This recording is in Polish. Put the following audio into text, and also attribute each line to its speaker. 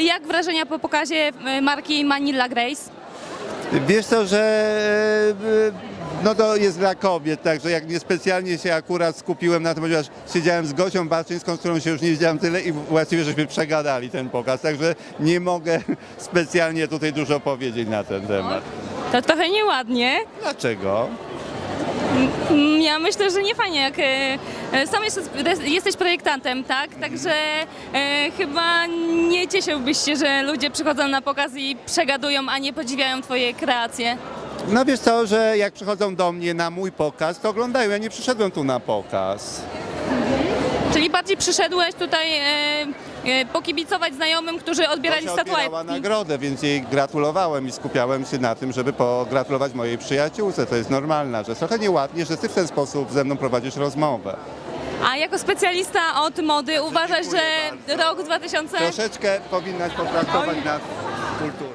Speaker 1: jak wrażenia po pokazie e, marki Manila Grace?
Speaker 2: Wiesz co, że e, no to jest dla kobiet, także jak niespecjalnie się akurat skupiłem na tym, ponieważ siedziałem z Gosią Baczyńską, z którą się już nie widziałem tyle i właściwie żeśmy przegadali ten pokaz, także nie mogę specjalnie tutaj dużo powiedzieć na ten temat.
Speaker 1: To trochę nieładnie.
Speaker 2: Dlaczego?
Speaker 1: Mm, Ja myślę, że nie fajnie, jak e, e, sam jesteś, projektantem, tak? Także e, chyba nie cieszyłbyś się, że ludzie przychodzą na pokaz i przegadują, a nie podziwiają twoje kreacje.
Speaker 2: No wiesz co, że jak przychodzą do mnie na mój pokaz, to oglądają, ja nie przyszedłem tu na pokaz.
Speaker 1: Czyli bardziej przyszedłeś tutaj e, e, pokibicować znajomym, którzy odbierali
Speaker 2: odbierała
Speaker 1: statuetki.
Speaker 2: nagrodę, więc jej gratulowałem i skupiałem się na tym, żeby pogratulować mojej przyjaciółce. To jest normalna rzecz. Trochę nieładnie, że ty w ten sposób ze mną prowadzisz rozmowę.
Speaker 1: A jako specjalista od mody uważasz, że
Speaker 2: bardzo.
Speaker 1: rok 2000...
Speaker 2: Troszeczkę powinnaś potraktować nas kulturą.